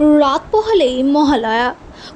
রাত পোহালেই মহালয়া।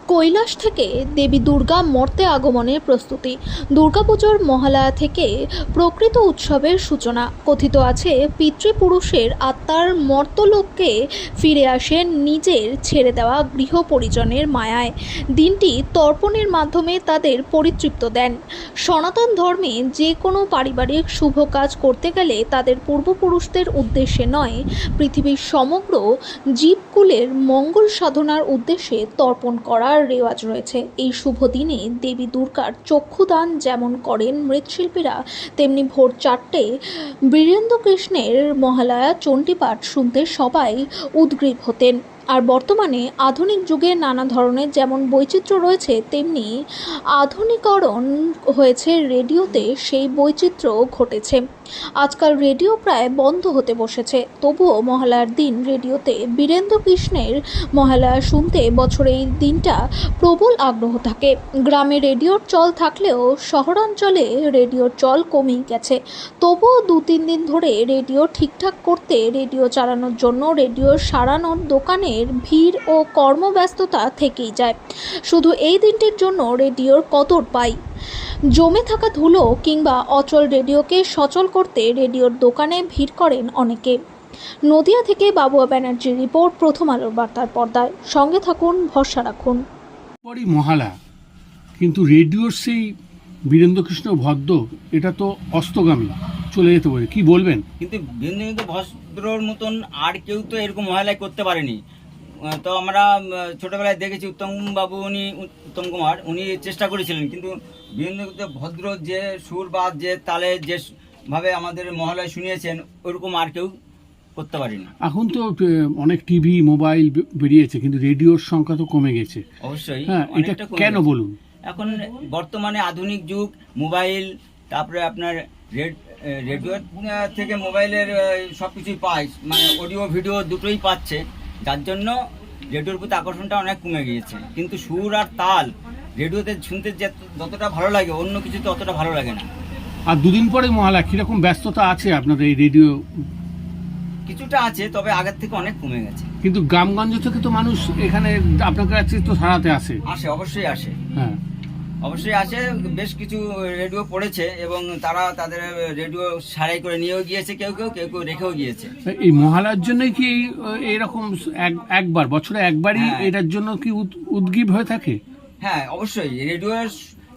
কৈলাস থেকে দেবী দুর্গা মর্তে আগমনের প্রস্তুতি। দুর্গাপুজোর মহালয়া থেকে প্রকৃত উৎসবের সূচনা। কথিত আছে, পিতৃপুরুষের আত্মার মর্তলোককে ফিরে আসেন নিজের ছেড়ে দেওয়া গৃহ পরিজনের মায়ায়। দিনটি তর্পণের মাধ্যমে তাদের পরিতৃপ্ত দেন। সনাতন ধর্মে যে কোনো পারিবারিক শুভ কাজ করতে গেলে তাদের পূর্বপুরুষদের উদ্দেশ্যে নয়, পৃথিবীর সমগ্র জীবকুলের মঙ্গল সাধনার উদ্দেশ্যে তর্পণ করার রেওয়াজ রয়েছে। এই শুভ দিনে দেবী দুর্গার চক্ষুদান যেমন করেন মৃৎশিল্পীরা, তেমনি ভোর চারটে বীরেন্দ্র কৃষ্ণের মহালয়া চণ্ডীপাঠ শুনতে সবাই উদ্গ্রীব হতেন। আর বর্তমানে আধুনিক যুগে নানা ধরনের যেমন বৈচিত্র্য রয়েছে, তেমনি আধুনিকরণ হয়েছে রেডিওতে সেই বৈচিত্র্য ঘটেছে। আজকাল রেডিও প্রায় বন্ধ হতে বসেছে। তবুও মহালয়ার দিন রেডিওতে বীরেন্দ্র কৃষ্ণের মহালয়া শুনতে বছরে এই দিনটা প্রবল আগ্রহ থাকে। গ্রামে রেডিওর চল থাকলেও শহরাঞ্চলে রেডিওর চল কমেই গেছে। তবুও দু তিন দিন ধরে রেডিও ঠিকঠাক করতে রেডিও চালানোর জন্য রেডিও সারানোর দোকানের ভিড় ও কর্মব্যস্ততা থেকেই যায়। শুধু এই দিনটির জন্য রেডিওর কদর পাই। জমে থাকা ধুলো কিংবা অচল রেডিওকে সচল করতে রেডিওর দোকানে ভিড় করেন অনেকে। নদিয়া থেকে বাবুয়া ব্যানার্জির রিপোর্ট প্রথম আলোর বার্তার পর্দায়। সঙ্গে থাকুন ভরসা রাখুন। পরই মহালা কিন্তু রেডিওর সেই বীরেন্দ্রকৃষ্ণ ভদ্র এটা তো অস্তগামী চলে যেতে পারে কি বলবেন? কিন্তু বিন্দু ভদ্রর মতন আর কেউ তো এরকম মহালয় করতে পারেনি। তো আমরা ছোটবেলায় দেখেছি উত্তম বাবু উনি উত্তম কুমার উনি চেষ্টা করেছিলেন কিন্তু বিন্দু ভদ্র যে সুর বা যে তালে যে ভাবে আমাদের মহালয় শুনিয়েছেন ওরকম আর কেউ করতে পারেনি। এখন তো অনেক টিভি মোবাইল বেরিয়েছে কিন্তু রেডিওর সংখ্যা তো কমে গেছে। অবশ্যই হ্যাঁ এটা কেন বলুন? এখন বর্তমানে আধুনিক যুগ মোবাইল তারপরে আপনার রেড- রেডিও থেকে মোবাইলের সব কিছুই পায় মানে অডিও ভিডিও দুটোই পাচ্ছে। যার জন্য রেডিওর প্রতি আকর্ষণটা অনেক কমে গিয়েছে। কিন্তু সুর আর তাল রেডিওতে শুনতে যতটা ভালো লাগে অন্য কিছুতে অতটা ভালো লাগে না। আর দুদিন পরে মহালয়া কীরকম ব্যস্ততা আছে আপনাদের এই রেডিও? কিছুটা আছে তবে আগের থেকে অনেক কমে গেছে। কিন্তু গ্রামগঞ্জ থেকে তো মানুষ এখানে আপনার কাছে তো সারাতে আসে। আসে অবশ্যই আসে। হ্যাঁ। অবশ্যই আছে বেশ কিছু রেডিও পড়েছে এবং তারা তাদের রেডিও সারাই করে নিয়েও গিয়েছে কেউ কেউ কেউ কেউ রেখেও গিয়েছে। এই মহালার জন্যই কি এক- একবার বছরে একবারই হ্যাঁ। এটার জন্য কি উদ- উদ্গীব হয়ে থাকে? হ্যাঁ অবশ্যই। রেডিও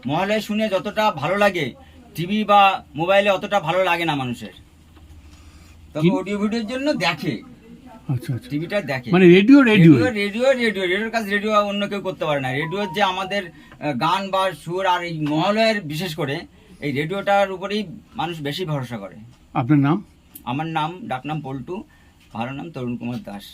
মহলে শুনে যতটা ভালো লাগে টিভি বা মোবাইলে অতটা ভালো লাগে না মানুষের। তবে অডিও ভিডিওর জন্য দেখে। আচ্ছা আচ্ছা। টিভিটা দেখে। মানে radio radio. Radio radio radio. রেডিওর কাজ রেডিও অন্য কেউ করতে পারে না। রেডিওর যে আমাদের গান বা সুর আর এই মহলয়ের বিশেষ করে এই রেডিওটার উপরেই মানুষ বেশি ভরসা করে। আপনার নাম? আমার নাম ডাকনাম পল্টু। ভালো নাম তরুণ কুমার দাস।